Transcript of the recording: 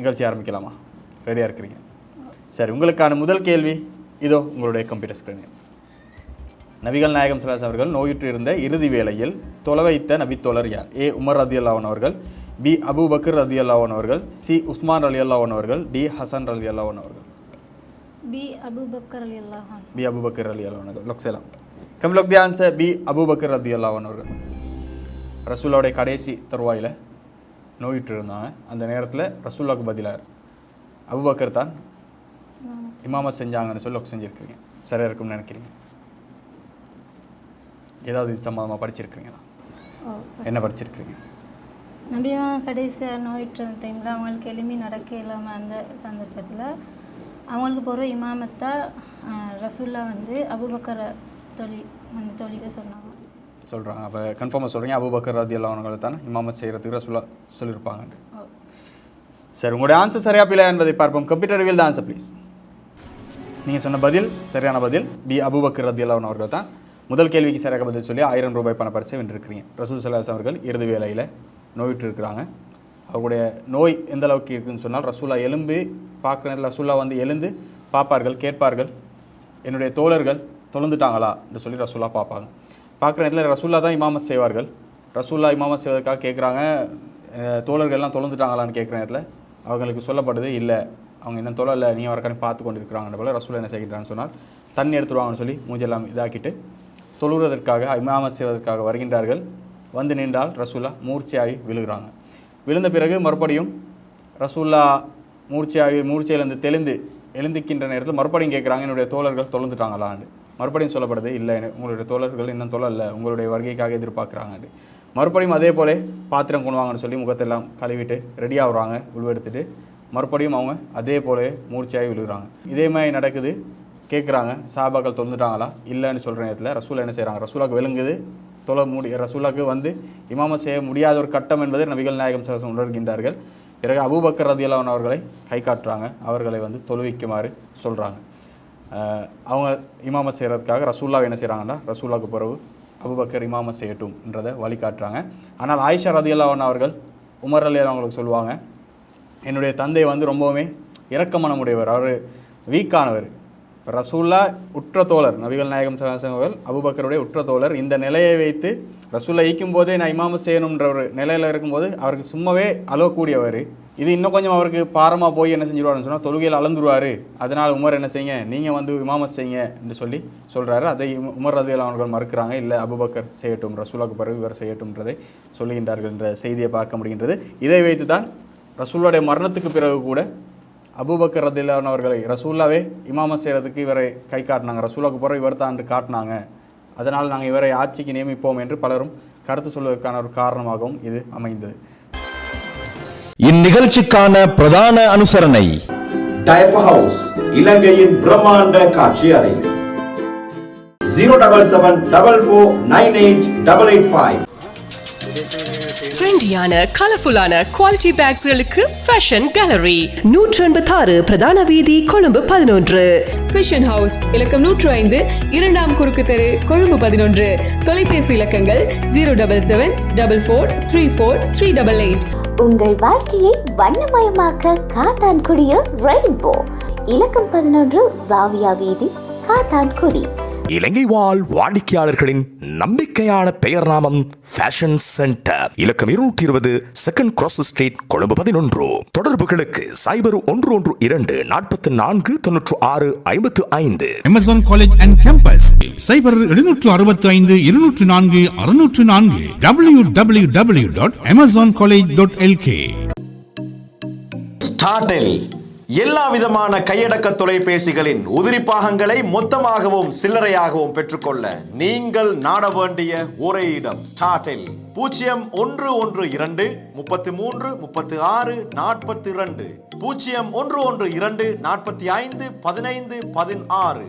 நிகழ்ச்சி ஆரம்பிக்கலாமா? ரெடியாக இருக்கிறீங்க? சரி உங்களுக்கான முதல் கேள்வி இதோ உங்களுடைய கம்ப்யூட்டர் ஸ்க்ரீனில் நபிகள் நாயகம் சலாஸ் அவர்கள் நோயுற்று இருந்த இறுதி வேளையில் தொலைவைத்த நபித்தோழர் யார்? ஏ. உமர் ரதி அல்லாவன் அவர்கள் பி. அபூபக்கர் ரதி அல்லாவன் அவர்கள் சி. உஸ்மான் அலி அல்லாவன் அவர்கள் டி. ஹசன் அலி அல்லாவன் அவர்கள். பி. அபுபக்கர் அலி அல்லாஹான் பி. அபூபக்கர் அலி அல்லாவன் அவர்கள். லொக் சேலம் கம் லொக் தி ஆன்சர் பி. அபூபக்கர் ரதி அல்லாவன் அவர்கள். ரசூலாவுடைய கடைசி தருவாயில் நோயுற்று இருந்தாங்க அந்த நேரத்தில் ரசூல்லாவுக்கு பதிலாக அபூபக்கர் தான் இமாமத் செஞ்சாங்கன்னு சொல்லி லொக் செஞ்சுருக்கீங்க சரியாக இருக்கும்னு நினைக்கிறீங்க. ஏதாவது இது சம்மந்தமாக படிச்சிருக்கிறீங்களா? ஓ என்ன படிச்சிருக்கிறீங்க? நபியா கடைசியாக நோயிட்டு டைமில் அவங்களுக்கு எளிமை நடக்க இல்லாமல் அந்த சந்தர்ப்பத்தில் அவங்களுக்கு போகிற இமாமத்தா ரசூல்லா வந்து அபுபக்கரை தொழி வந்து தொழிக்க சொன்னாங்க. சொல்கிறாங்க அப்போ கன்ஃபார்மாக சொல்கிறீங்க அபுபக்கர் ரதி அல்லாவங்களை தானே இமாமத் செய்கிறதுக்கு சொல்ல சொல்லியிருப்பாங்க. சரி உங்களுடைய ஆன்சர் சரியா பிள்ளை என்பதை பார்ப்போம். கம்ப்யூட்டர் வில் தான் ஆன்சர் ப்ளீஸ் நீங்கள் சொன்ன பதில் சரியான பதில் பி. அபுபக்கர் ரதி அல்லாவன் அவர்கள் தான் முதல் கேள்விக்கு சரியாக பதில் சொல்லி ஆயிரம் ரூபாய் பண பரிசை வென்றிருக்கிறீங்க. ரசூல் சலாஸ் அவர்கள் இறுதி வேலையில் நோயிட்டு இருக்கிறாங்க அவருடைய நோய் எந்த அளவுக்கு இருக்குன்னு சொன்னால் ரசூலா எலும்பு பார்க்குற நேரத்தில் ரசூலா வந்து எழுந்து பார்ப்பார்கள் கேட்பார்கள். என்னுடைய தோழர்கள் தொழுந்துட்டாங்களா என்று சொல்லி ரசூலா பார்ப்பாங்க. பார்க்குற இடத்துல ரசூல்லா தான் இமாமத் செய்வார்கள். ரசூல்லா இமாமத் செய்வதற்காக கேட்குறாங்க தோழர்கள்லாம் தொழுந்துட்டாங்களான்னு கேட்குற நேரத்தில் அவங்களுக்கு சொல்லப்படுது இல்லை அவங்க இன்னும் தொழில் நீ வரக்கானே பார்த்து கொண்டு இருக்கிறாங்கன்ற போல ரசூலா என்ன செய்கிறான்னு சொன்னால் தண்ணி எடுத்துருவாங்கன்னு சொல்லி மூஞ்செல்லாம் இதாக்கிட்டு தொழுவதற்காக இமாமத் செய்வதற்காக வருகின்றார்கள். வந்து நின்றால் ரசூல்லா மூர்ச்சையாகி விழுகிறாங்க. விழுந்த பிறகு மறுபடியும் ரசூல்லா மூர்ச்சையாகி மூர்ச்சையிலேருந்து தெளிந்து எழுந்திக்கின்ற நேரத்தில் மறுபடியும் கேட்குறாங்க என்னுடைய தோழர்கள் தொழுந்துட்டாங்களான்னு மறுபடியும் சொல்லப்படுது இல்லை உங்களுடைய தோழர்கள் இன்னும் தொழல உங்களுடைய வருகைக்காக எதிர்பார்க்குறாங்கன்னு மறுபடியும் அதே போல பாத்திரம் கொண்டு வாங்கன்னு சொல்லி முகத்தெல்லாம் கழுவிட்டு ரெடி ஆகுறாங்க உள்வெடுத்துட்டு மறுபடியும் அவங்க அதே போலவே மூர்ச்சையாகி விழுகிறாங்க. இதே மாதிரி நடக்குது. கேட்குறாங்க சாபாக்கள் தொழுந்துட்டாங்களா? இல்லைன்னு சொல்கிற நேரத்தில் ரசூலா என்ன செய்கிறாங்க ரசூலாக்கு விளங்குது. தொலை முடி ரசூலாக்கு வந்து இமாமம் செய்ய முடியாத ஒரு கட்டம் என்பதை நபிகள் நாயகம் சகசம் உணர்கின்றார்கள். பிறகு அபூபக்கர் ரதியலான் அவர்களை கை காட்டுறாங்க. அவர்களை வந்து தொழுவிக்குமாறு சொல்கிறாங்க அவங்க இமாமத் செய்கிறதுக்காக ரசூல்லா என்ன செய்கிறாங்கன்னா ரசூலாவுக்கு பிறகு அபூபக்கர் இமாமத் செய்யட்டும்ன்றதை வழிகாட்டுறாங்க. ஆனால் ஆயிஷா ரதியல்லாவன் அவர்கள் உமர் அலி அவங்களுக்கு சொல்லுவாங்க என்னுடைய தந்தை வந்து ரொம்பவுமே இரக்கமனமுடையவர். அவர் வீக்கானவர். இப்போ ரசூல்லா உற்ற தோழர் நபிகள் நாயகம் சலாசம் அவர்கள் அபுபக்கருடைய உற்ற தோழர் இந்த நிலையை வைத்து ரசூல்லா ஈக்கும் போதே நான் இமாமு செய்யணுன்ற ஒரு நிலையில் இருக்கும்போது அவருக்கு சும்மாவே அழகக்கூடியவர். இது இன்னும் கொஞ்சம் அவருக்கு பாரமாக போய் என்ன செஞ்சிருவாருன்னு சொன்னால் தொழுகையில் அளந்துருவார் அதனால் உமர் என்ன செய்யுங்க நீங்கள் வந்து இமாமத் செய்யுங்க என்று சொல்லி சொல்கிறாரு அதை உமர் ரதியல் அவர்கள் மறுக்கிறாங்க. இல்லை அபுபக்கர் செய்யட்டும் ரசூலாக்கு பிறகு இவர் செய்யட்டும்ன்றதை சொல்லுகின்றார்கள் என்ற செய்தியை பார்க்க முடிகின்றது. இதை வைத்து தான் ரசூலுடைய மரணத்துக்கு பிறகு கூட அபூபக்கர் ரதில்லான் அவர்களை ரசூல்லாவே இமாமத் செய்கிறதுக்கு இவரை கை காட்டினாங்க. ரசூலாவுக்கு பிறகு இவர் தான் என்று காட்டினாங்க. அதனால் நாங்கள் இவரை ஆட்சிக்கு நியமிப்போம் என்று பலரும் கருத்து சொல்வதற்கான ஒரு காரணமாகவும் இது அமைந்தது. இந்நிகழ்ச்சிக்கான பிரதான அனுசரணை ஹவுஸ் இலங்கையின் பிரம்மாண்ட காட்சி அறை. Zero double seven double four nine eight double eight five ட்ரெண்டியான கலர்ஃபுல்லான குவாலிட்டி பேக்ஸ்களுக்கு ஃபேஷன் கேலரி நூற்று எண்பத்தாறு பிரதான வீதி கொழும்பு பதினொன்று. ஃபேஷன் ஹவுஸ் இலக்கம் நூற்று ஐந்து இரண்டாம் குறுக்கு தெரு கொழும்பு பதினொன்று. தொலைபேசி இலக்கங்கள் zero double seven double four three four three double eight உங்கள் வாழ்க்கையை வண்ணமயமாக்க காத்தான்குடியில் ரெயின்போ இலக்கம் பதினொன்று ஜாவியா வீதி காத்தான்குடி. இலங்கை வாழ் வாடிக்கையாளர்களின் நம்பிக்கையான பெயர் நாமம் ஃபேஷன் சென்டர் இலக்கம் இருநூற்றி இருபது செகண்ட் கிராஸ் ஸ்ட்ரீட் கொழும்பு பதினொன்று. தொடர்புகளுக்கு சைபர் ஒன்று ஒன்று இரண்டு நாற்பத்தி நான்கு தொன்னூற்று ஆறு ஐம்பத்து ஐந்து. Amazon college and campus cyber எழுநூற்று அறுபத்தி ஐந்து இருநூற்று நான்கு அறுநூற்று நான்கு. W W W dot Amazon college dot LK ஸ்டார்டெல் எல்லா விதமான கையடக்க தொலைபேசிகளின் உதிரி பாகங்களை மொத்தமாகவும் சில்லறையாகவும் பெற்றுக்கொள்ள நீங்கள் நாட வேண்டிய ஒரே இடம் ஸ்டார்டில் பூஜ்ஜியம் ஒன்று ஒன்று இரண்டு முப்பத்தி மூன்று முப்பத்தி ஆறு நாற்பத்தி இரண்டு. பூஜ்ஜியம் ஒன்று ஒன்று இரண்டு நாற்பத்தி ஐந்து பதினைந்து பதினாறு.